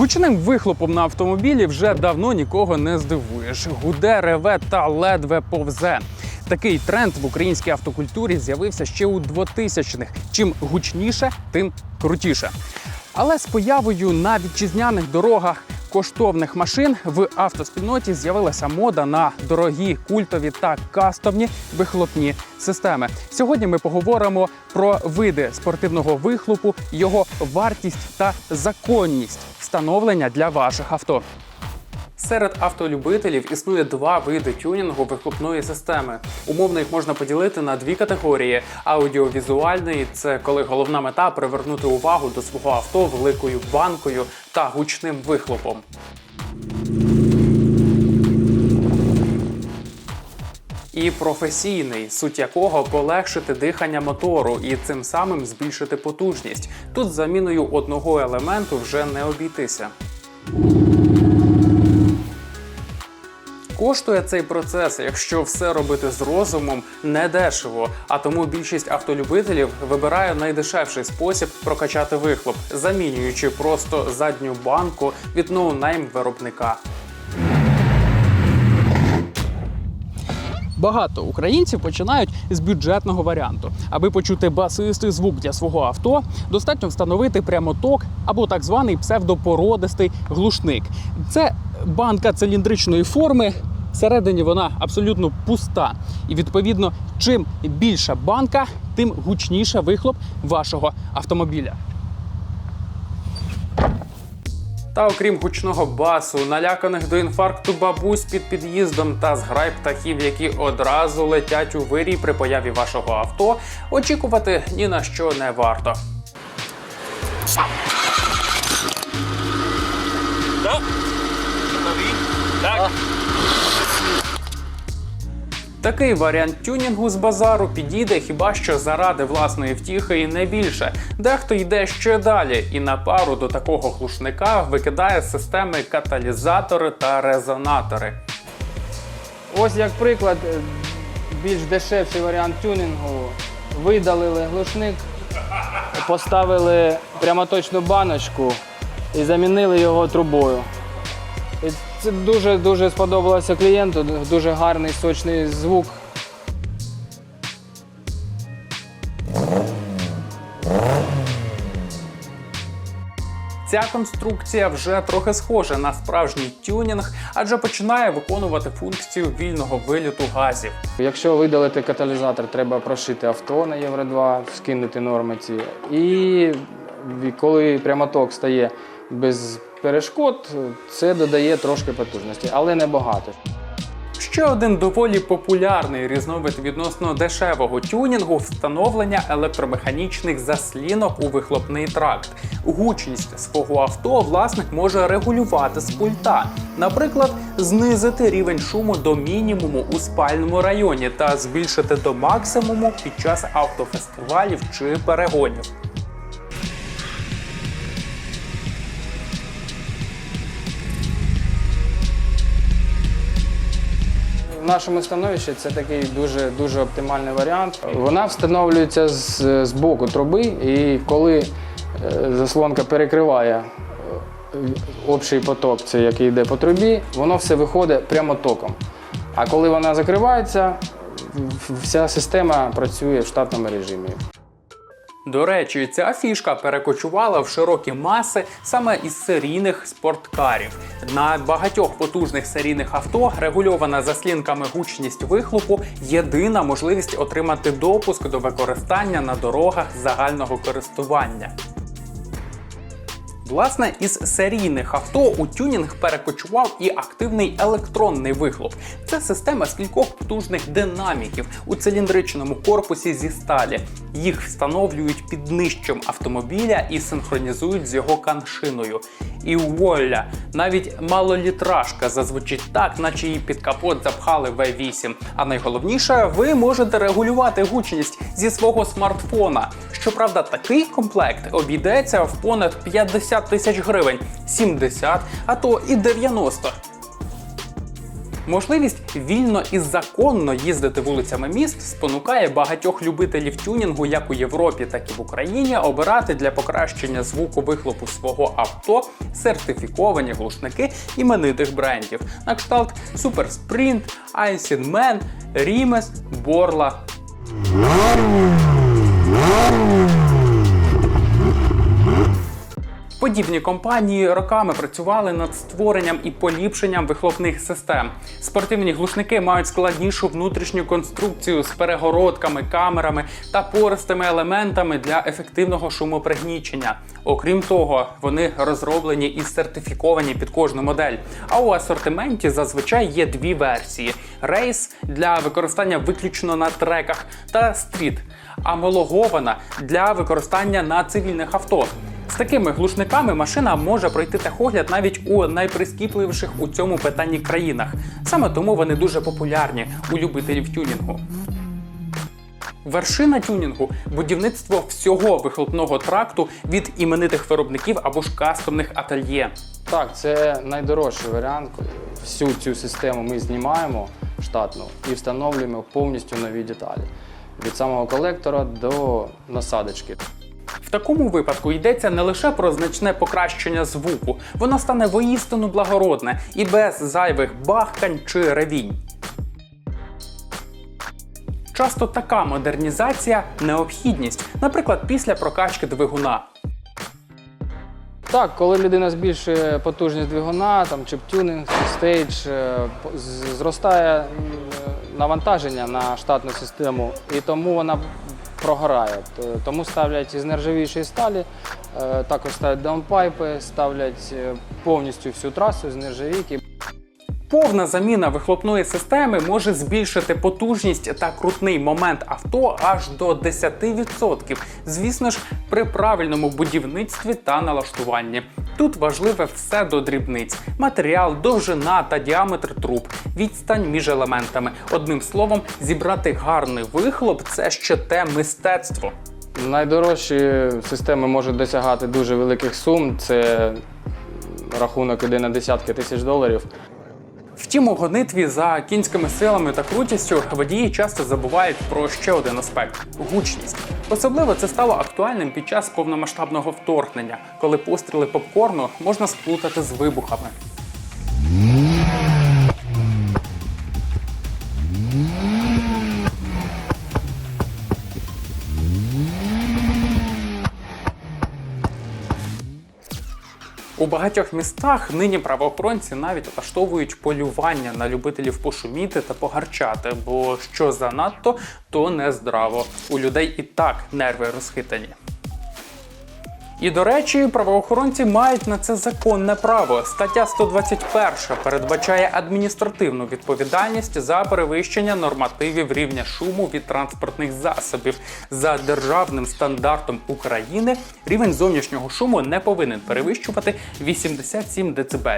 Гучним вихлопом на автомобілі вже давно нікого не здивуєш. Гуде, реве та ледве повзе. Такий тренд в українській автокультурі з'явився ще у 2000-х. Чим гучніше, тим крутіше. Але з появою на вітчизняних дорогах коштовних машин в автоспільноті з'явилася мода на дорогі, культові та кастомні вихлопні системи. Сьогодні ми поговоримо про види спортивного вихлопу, його вартість та законність встановлення для ваших авто. Серед автолюбителів існує два види тюнінгу вихлопної системи. Умовно їх можна поділити на дві категорії: аудіовізуальний це коли головна мета привернути увагу до свого авто великою банкою та гучним вихлопом. І професійний, суть якого полегшити дихання мотору і цим самим збільшити потужність. Тут заміною одного елементу вже не обійтися. Коштує цей процес, якщо все робити з розумом, недешево. А тому більшість автолюбителів вибирає найдешевший спосіб прокачати вихлоп, замінюючи просто задню банку від ноунейм виробника. Багато українців починають з бюджетного варіанту. Аби почути басистий звук для свого авто, достатньо встановити прямоток або так званий псевдопородистий глушник. Це банка циліндричної форми. Всередині вона абсолютно пуста. І відповідно, чим більша банка, тим гучніше вихлоп вашого автомобіля. Та окрім гучного басу, наляканих до інфаркту бабусь під під'їздом та зграй птахів, які одразу летять у вирій при появі вашого авто, очікувати ні на що не варто. Такий варіант тюнінгу з базару підійде хіба що заради власної втіхи і не більше. Дехто йде ще далі, і на пару до такого глушника викидає системи каталізатори та резонатори. Ось як приклад, е, більш дешевший варіант тюнінгу. Видалили глушник, поставили прямоточну баночку і замінили його трубою. Це дуже дуже сподобалося клієнту, дуже гарний сочний звук. Ця конструкція вже трохи схожа на справжній тюнінг, адже починає виконувати функцію вільного виліту газів. Якщо видалити каталізатор, треба прошити авто на Євро 2, скинути норми ці. І коли прямоток стає без перешкод, це додає трошки потужності, але не багато. Ще один доволі популярний різновид відносно дешевого тюнінгу встановлення електромеханічних заслінок у вихлопний тракт. Гучність свого авто власник може регулювати з пульта, наприклад, знизити рівень шуму до мінімуму у спальному районі та збільшити до максимуму під час автофестивалів чи перегонів. Нашому становищі це такий дуже дуже оптимальний варіант. Вона встановлюється з, з боку труби, і коли е, заслонка перекриває е, общий поток, це який йде по трубі, воно все виходить прямо током. А коли вона закривається, вся система працює в штатному режимі. До речі, ця фішка перекочувала в широкі маси саме із серійних спорткарів. На багатьох потужних серійних авто регульована заслінками гучність вихлопу єдина можливість отримати допуск до використання на дорогах загального користування. Власне, із серійних авто у тюнінг перекочував і активний електронний вихлоп. Це система з кількох потужних динаміків у циліндричному корпусі зі сталі. Їх встановлюють під нижчим автомобіля і синхронізують з його каншиною. І вуаля! навіть малолітражка зазвучить так, наче її під капот запхали V8. А найголовніше, ви можете регулювати гучність зі свого смартфона. Щоправда, такий комплект обійдеться в понад 50 тисяч гривень, 70, а то і 90. Можливість вільно і законно їздити вулицями міст спонукає багатьох любителів тюнінгу як у Європі, так і в Україні обирати для покращення звуку вихлопу свого авто сертифіковані глушники іменитих брендів. На кшталт Aisin Man, Rimes, Borla Подібні компанії роками працювали над створенням і поліпшенням вихлопних систем. Спортивні глушники мають складнішу внутрішню конструкцію з перегородками, камерами та пористими елементами для ефективного шумопригнічення. Окрім того, вони розроблені і сертифіковані під кожну модель. А у асортименті зазвичай є дві версії: рейс для використання виключно на треках та стріт, амологована для використання на цивільних авто. З такими глушниками машина може пройти техогляд навіть у найприскіпливіших у цьому питанні країнах. Саме тому вони дуже популярні у любителів тюнінгу. Вершина тюнінгу будівництво всього вихлопного тракту від іменитих виробників або ж кастомних ательє. Так, це найдорожчий варіант. Всю цю систему ми знімаємо штатну і встановлюємо повністю нові деталі. Від самого колектора до насадочки. Такому випадку йдеться не лише про значне покращення звуку, воно стане воістину благородне і без зайвих бахкань чи ревінь. Часто така модернізація необхідність, наприклад, після прокачки двигуна. Так, коли людина збільшує потужність двигуна, там чиптюнинг, стейдж, е, зростає навантаження на штатну систему, і тому вона прогорає. Тому ставлять із нержавійшої сталі, е, також ставлять даунпайпи, ставлять е, повністю всю трасу з нержавійки. Повна заміна вихлопної системи може збільшити потужність та крутний момент авто аж до 10%. Звісно ж, при правильному будівництві та налаштуванні. Тут важливе все до дрібниць: матеріал, довжина та діаметр труб, відстань між елементами. Одним словом, зібрати гарний вихлоп це ще те мистецтво. Найдорожчі системи можуть досягати дуже великих сум. Це рахунок іде на десятки тисяч доларів. Втім, у гонитві за кінськими силами та крутістю водії часто забувають про ще один аспект гучність. Особливо це стало актуальним під час повномасштабного вторгнення, коли постріли попкорну можна сплутати з вибухами. У багатьох містах нині правоохоронці навіть влаштовують полювання на любителів пошуміти та погарчати, бо що занадто, то не здраво. У людей і так нерви розхитані. І до речі, правоохоронці мають на це законне право. Стаття 121 передбачає адміністративну відповідальність за перевищення нормативів рівня шуму від транспортних засобів. За державним стандартом України рівень зовнішнього шуму не повинен перевищувати 87 дБ.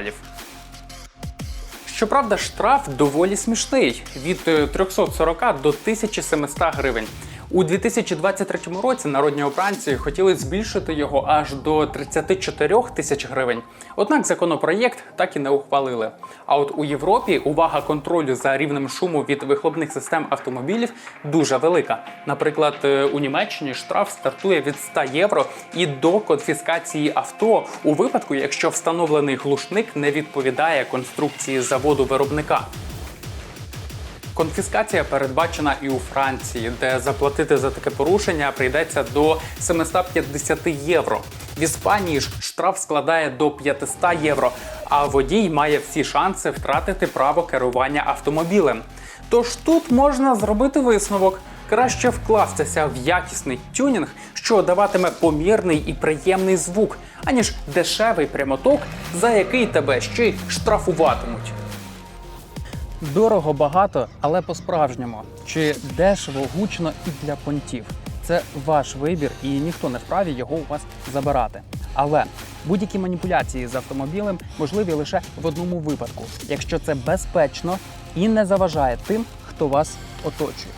Щоправда, штраф доволі смішний від е, 340 до 1700 гривень. У 2023 році народні обранці хотіли збільшити його аж до 34 тисяч гривень. Однак законопроєкт так і не ухвалили. А от у Європі увага контролю за рівнем шуму від вихлопних систем автомобілів дуже велика. Наприклад, е, у Німеччині штраф стартує від 100 євро і до конфіскації авто у випадку, якщо встановлений глушник не відповідає конструкції заводу виробника. Конфіскація передбачена і у Франції, де заплатити за таке порушення прийдеться до 750 євро. В Іспанії ж штраф складає до 500 євро, а водій має всі шанси втратити право керування автомобілем. Тож тут можна зробити висновок. Краще вкластися в якісний тюнінг, що даватиме помірний і приємний звук, аніж дешевий прямоток, за який тебе ще й штрафуватимуть. Дорого багато, але по-справжньому. Чи дешево, гучно і для понтів. Це ваш вибір, і ніхто не вправі його у вас забирати. Але будь-які маніпуляції з автомобілем можливі лише в одному випадку, якщо це безпечно і не заважає тим, хто вас оточує.